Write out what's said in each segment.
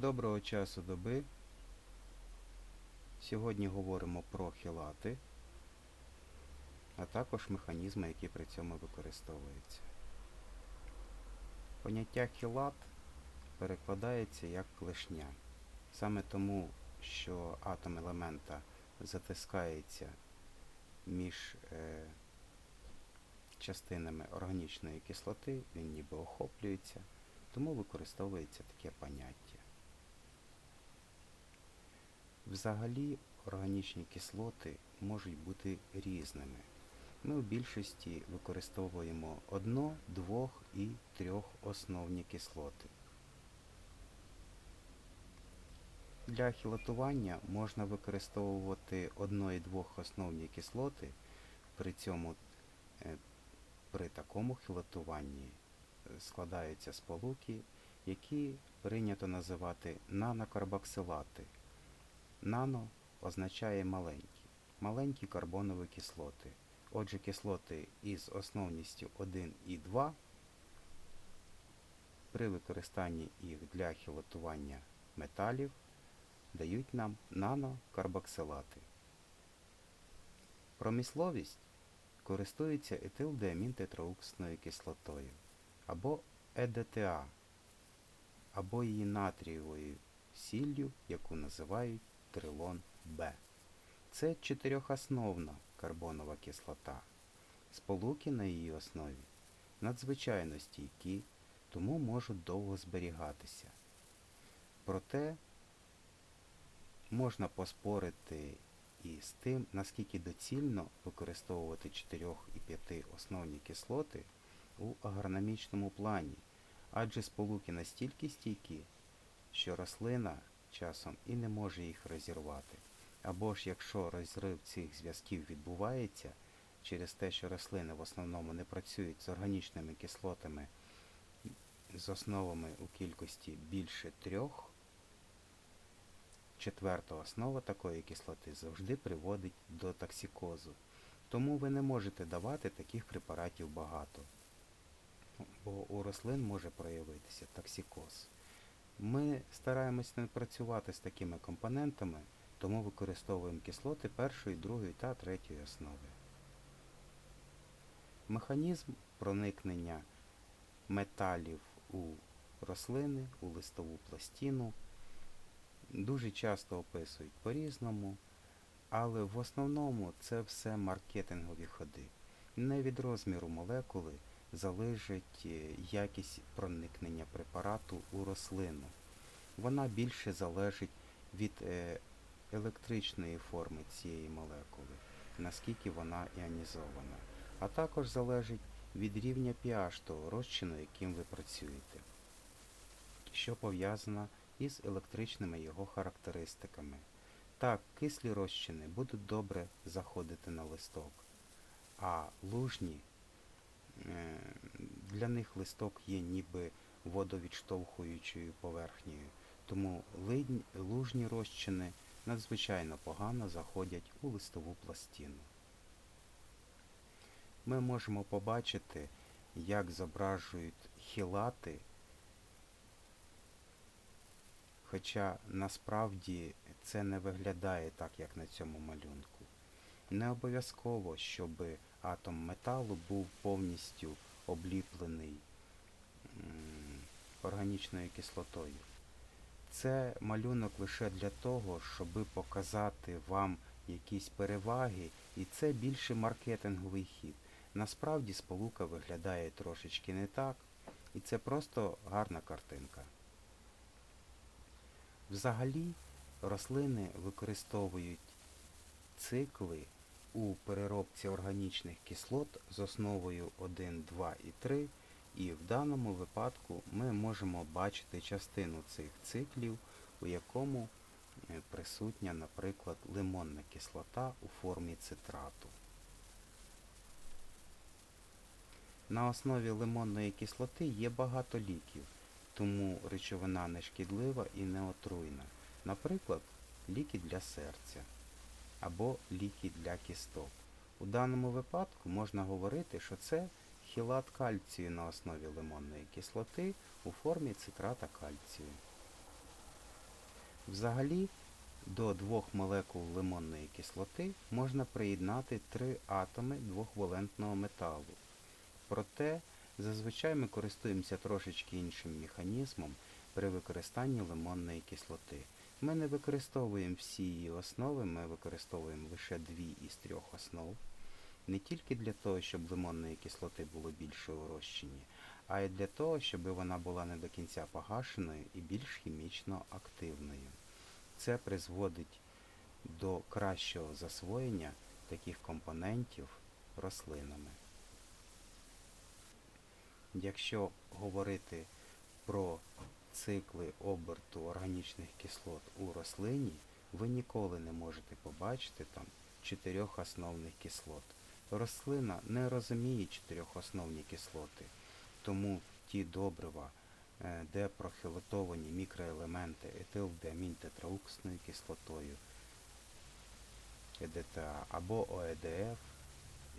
Доброго часу доби. Сьогодні говоримо про хілати, а також механізми, які при цьому використовуються. Поняття хілат перекладається як клешня. Саме тому, що атом елемента затискається між е, частинами органічної кислоти, він ніби охоплюється, тому використовується таке поняття. Взагалі органічні кислоти можуть бути різними. Ми в більшості використовуємо одно, двох і трьох основні кислоти. Для хілатування можна використовувати одно і двох основні кислоти, при цьому е, при такому хілатуванні е, складаються сполуки, які прийнято називати нанокарбоксилати. Нано означає маленькі, маленькі карбонові кислоти. Отже, кислоти із основністю 1 і 2 при використанні їх для хілатування металів дають нам нанокарбоксилати. Промисловість користується етилдеамінтетрауксною кислотою або ЕДТА, або її натрієвою сіллю, яку називають трилон Б. Це чотирьохосновна карбонова кислота. Сполуки на її основі надзвичайно стійкі, тому можуть довго зберігатися. Проте можна поспорити і з тим, наскільки доцільно використовувати 4 і 5 основні кислоти у агрономічному плані, адже сполуки настільки стійкі, що рослина часом і не може їх розірвати. Або ж якщо розрив цих зв'язків відбувається через те, що рослини в основному не працюють з органічними кислотами з основами у кількості більше трьох, четверта основа такої кислоти завжди приводить до токсикозу. Тому ви не можете давати таких препаратів багато, бо у рослин може проявитися токсикоз. Ми стараємось не працювати з такими компонентами, тому використовуємо кислоти першої, другої та третьої основи. Механізм проникнення металів у рослини, у листову пластину дуже часто описують по-різному, але в основному це все маркетингові ходи. Не від розміру молекули залежить е, якість проникнення препарату у рослину. Вона більше залежить від е, електричної форми цієї молекули, наскільки вона іонізована, а також залежить від рівня pH того розчину, яким ви працюєте, що пов'язано із електричними його характеристиками. Так, кислі розчини будуть добре заходити на листок, а лужні для них листок є ніби водовідштовхуючою поверхнею, тому лужні розчини надзвичайно погано заходять у листову пластину. Ми можемо побачити, як зображують хілати, хоча насправді це не виглядає так, як на цьому малюнку. Не обов'язково, щоби атом металу був повністю обліплений органічною кислотою. Це малюнок лише для того, щоб показати вам якісь переваги, і це більше маркетинговий хід. Насправді сполука виглядає трошечки не так, і це просто гарна картинка. Взагалі рослини використовують цикли у переробці органічних кислот з основою 1, 2 і 3, і в даному випадку ми можемо бачити частину цих циклів, у якому е, присутня, наприклад, лимонна кислота у формі цитрату. На основі лимонної кислоти є багато ліків, тому речовина не шкідлива і не отруйна. Наприклад, ліки для серця або ліки для кісток. У даному випадку можна говорити, що це хілат кальцію на основі лимонної кислоти у формі цитрата кальцію. Взагалі, до двох молекул лимонної кислоти можна приєднати три атоми двохвалентного металу. Проте, зазвичай ми користуємося трошечки іншим механізмом при використанні лимонної кислоти. Ми не використовуємо всі її основи, ми використовуємо лише дві із трьох основ. Не тільки для того, щоб лимонної кислоти було більше у розчині, а й для того, щоб вона була не до кінця погашеною і більш хімічно активною. Це призводить до кращого засвоєння таких компонентів рослинами. Якщо говорити про цикли оберту органічних кислот у рослині, ви ніколи не можете побачити там чотирьох основних кислот. Рослина не розуміє чотирьохосновні кислоти, тому ті добрива, е, де прохилотовані мікроелементи етилдеамін тетрауксною кислотою, ЕДТА або ОЕДФ,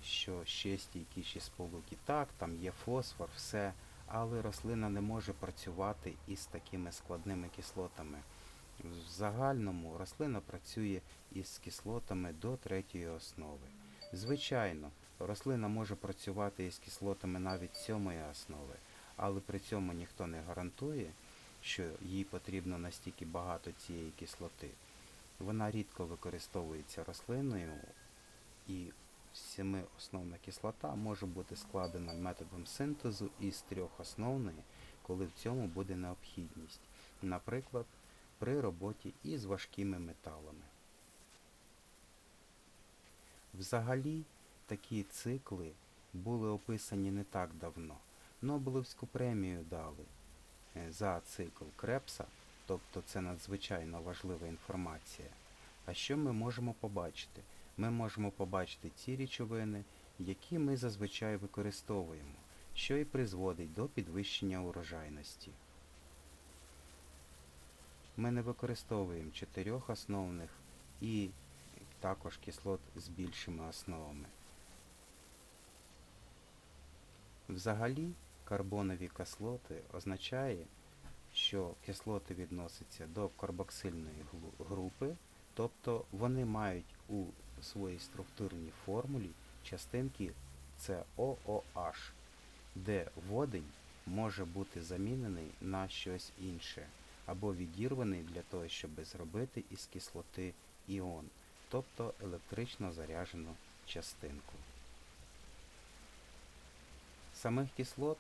що ще стійкіші сполуки. Так, там є фосфор, все, але рослина не може працювати із такими складними кислотами. В загальному рослина працює із кислотами до третьої основи. Звичайно, рослина може працювати із кислотами навіть сьомої основи, але при цьому ніхто не гарантує, що їй потрібно настільки багато цієї кислоти. Вона рідко використовується рослиною, і семиосновна кислота може бути складена методом синтезу із трьох основної, коли в цьому буде необхідність, наприклад, при роботі із важкими металами. Взагалі, такі цикли були описані не так давно. Нобелевську премію дали е, за цикл Крепса, тобто це надзвичайно важлива інформація. А що ми можемо побачити? Ми можемо побачити ті речовини, які ми зазвичай використовуємо, що і призводить до підвищення урожайності. Ми не використовуємо чотирьох основних і також кислот з більшими основами. Взагалі, карбонові кислоти означає, що кислоти відносяться до карбоксильної групи, тобто вони мають у своїй структурній формулі частинки COOH, де водень може бути замінений на щось інше, або відірваний для того, щоб зробити із кислоти іон тобто електрично заряджену частинку. Самих кислот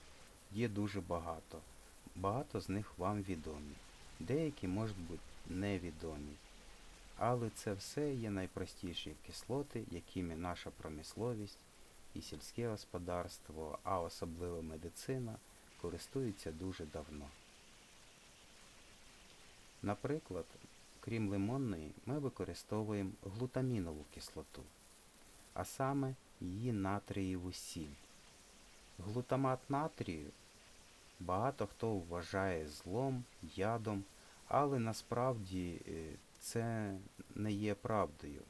є дуже багато. Багато з них вам відомі. Деякі можуть бути невідомі. Але це все є найпростіші кислоти, якими наша промисловість і сільське господарство, а особливо медицина, користуються дуже давно. Наприклад, Крім лимонної, ми використовуємо глутамінову кислоту, а саме її натрієву сіль. Глутамат натрію багато хто вважає злом, ядом, але насправді е, це не є правдою.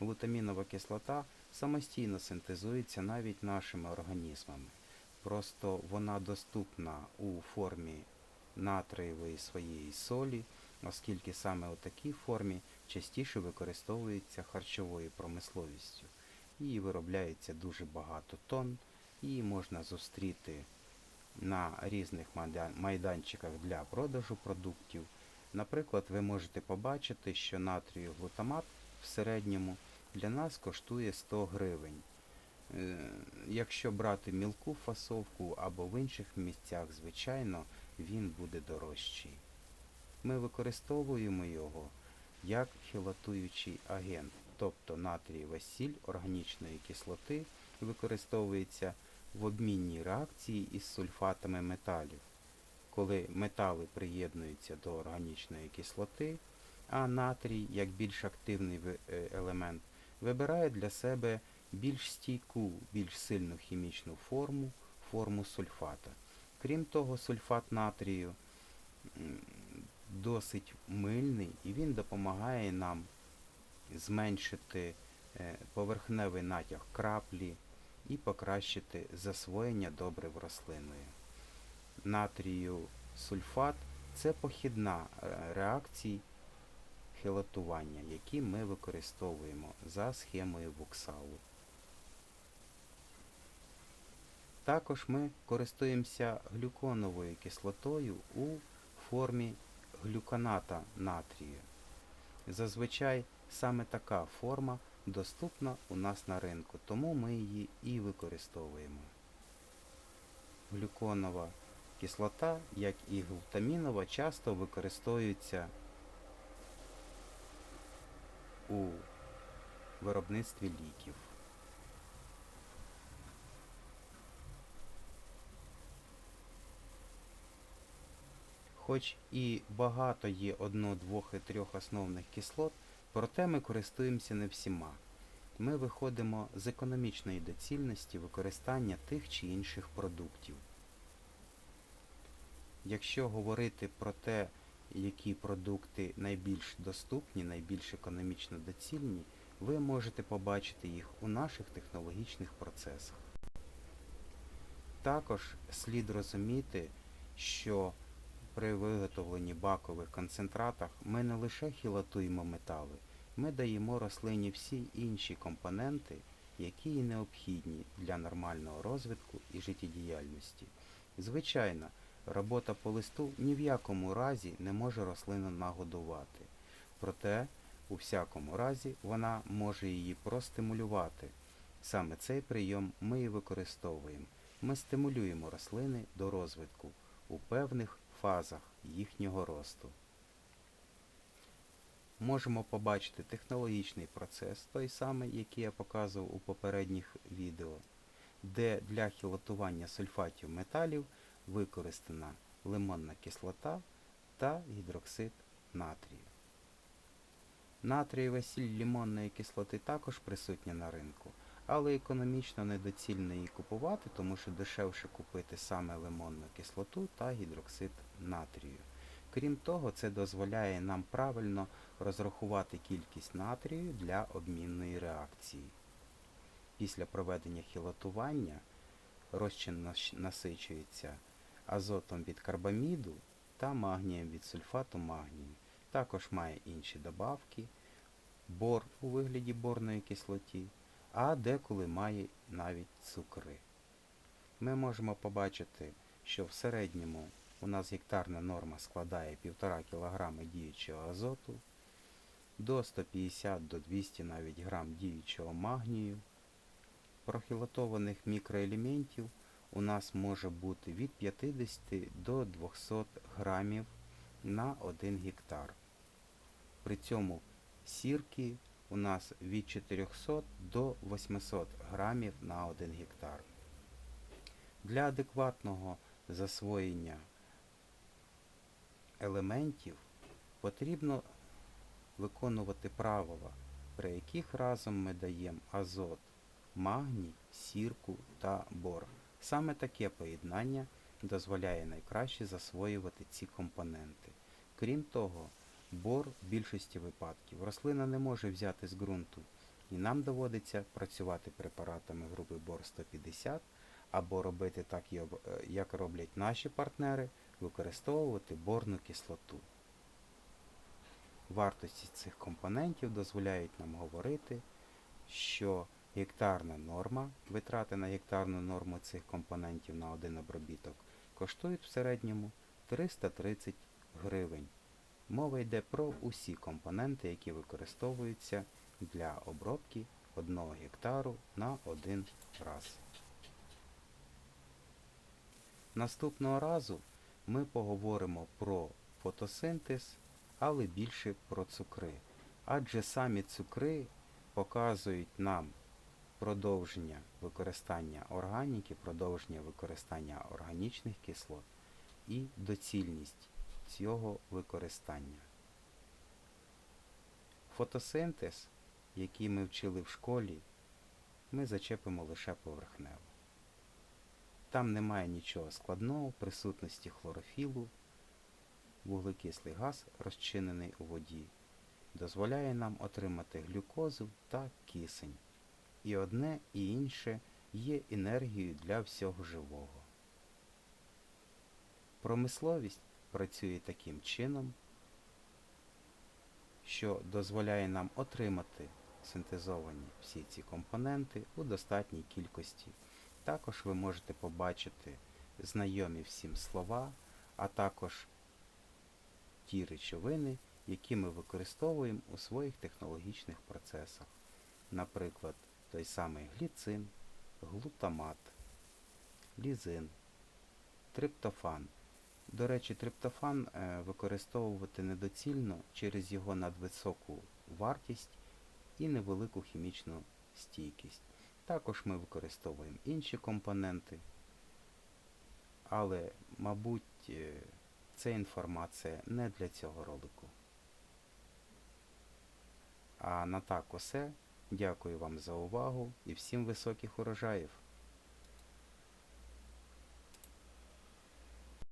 Глутамінова кислота самостійно синтезується навіть нашими організмами. Просто вона доступна у формі натриєвої своєї солі оскільки саме у такій формі частіше використовується харчовою промисловістю. Її виробляється дуже багато тонн, її можна зустріти на різних майданчиках для продажу продуктів. Наприклад, ви можете побачити, що натрію глутамат в середньому для нас коштує 100 гривень. Е, якщо брати мілку фасовку або в інших місцях, звичайно, він буде дорожчий ми використовуємо його як хілатуючий агент, тобто натрієва сіль органічної кислоти використовується в обмінній реакції із сульфатами металів. Коли метали приєднуються до органічної кислоти, а натрій, як більш активний е, елемент, вибирає для себе більш стійку, більш сильну хімічну форму, форму сульфата. Крім того, сульфат натрію досить мильний і він допомагає нам зменшити е, поверхневий натяг краплі і покращити засвоєння добрив рослиною. Натрію сульфат це похідна е, реакція хелатування, які ми використовуємо за схемою Вуксалу. Також ми користуємося глюконовою кислотою у формі глюконата натрію. Зазвичай саме така форма доступна у нас на ринку, тому ми її і використовуємо. Глюконова кислота, як і глутамінова, часто використовується у виробництві ліків. Хоч і багато є одно, двох і трьох основних кислот, проте ми користуємося не всіма. Ми виходимо з економічної доцільності використання тих чи інших продуктів. Якщо говорити про те, які продукти найбільш доступні, найбільш економічно доцільні, ви можете побачити їх у наших технологічних процесах. Також слід розуміти, що при виготовленні бакових концентратах ми не лише хілатуємо метали, ми даємо рослині всі інші компоненти, які їй необхідні для нормального розвитку і життєдіяльності. Звичайно, робота по листу ні в якому разі не може рослину нагодувати. Проте, у всякому разі, вона може її простимулювати. Саме цей прийом ми і використовуємо. Ми стимулюємо рослини до розвитку у певних фазах їхнього росту. Можемо побачити технологічний процес, той самий, який я показував у попередніх відео, де для хілатування сульфатів металів використана лимонна кислота та гідроксид натрію. Натрієва сіль лимонної кислоти також присутня на ринку, але економічно недоцільно її купувати, тому що дешевше купити саме лимонну кислоту та гідроксид натрію. Крім того, це дозволяє нам правильно розрахувати кількість натрію для обмінної реакції. Після проведення хілатування розчин насичується азотом від карбаміду та магнієм від сульфату магнію. Також має інші добавки, бор у вигляді борної кислоті, а деколи має навіть цукри. Ми можемо побачити, що в середньому у нас гектарна норма складає 1,5 кг діючого азоту, до 150 до 200 навіть грам діючого магнію. Прохілатованих мікроелементів у нас може бути від 50 до 200 грамів на 1 гектар. При цьому сірки у нас від 400 до 800 грамів на 1 гектар. Для адекватного засвоєння елементів потрібно виконувати правила, при яких разом ми даємо азот, магній, сірку та бор. Саме таке поєднання дозволяє найкраще засвоювати ці компоненти. Крім того, бор в більшості випадків рослина не може взяти з ґрунту, і нам доводиться працювати препаратами групи бор 150 або робити так, як роблять наші партнери, використовувати борну кислоту. Вартості цих компонентів дозволяють нам говорити, що гектарна норма, витрати на гектарну норму цих компонентів на один обробіток коштують в середньому 330 гривень. Мова йде про усі компоненти, які використовуються для обробки 1 гектару на один раз. Наступного разу ми поговоримо про фотосинтез, але більше про цукри. Адже самі цукри показують нам продовження використання органіки, продовження використання органічних кислот і доцільність цього використання. Фотосинтез, який ми вчили в школі, ми зачепимо лише поверхнево. Там немає нічого складного, присутності хлорофілу, вуглекислий газ, розчинений у воді, дозволяє нам отримати глюкозу та кисень. І одне і інше є енергією для всього живого. Промисловість працює таким чином, що дозволяє нам отримати синтезовані всі ці компоненти у достатній кількості. Також ви можете побачити знайомі всім слова, а також ті речовини, які ми використовуємо у своїх технологічних процесах. Наприклад, той самий гліцин, глутамат, лізин, триптофан. До речі, триптофан е, використовувати недоцільно через його надвисоку вартість і невелику хімічну стійкість. Також ми використовуємо інші компоненти, але, мабуть, це інформація не для цього ролику. А на так усе. Дякую вам за увагу і всім високих урожаїв!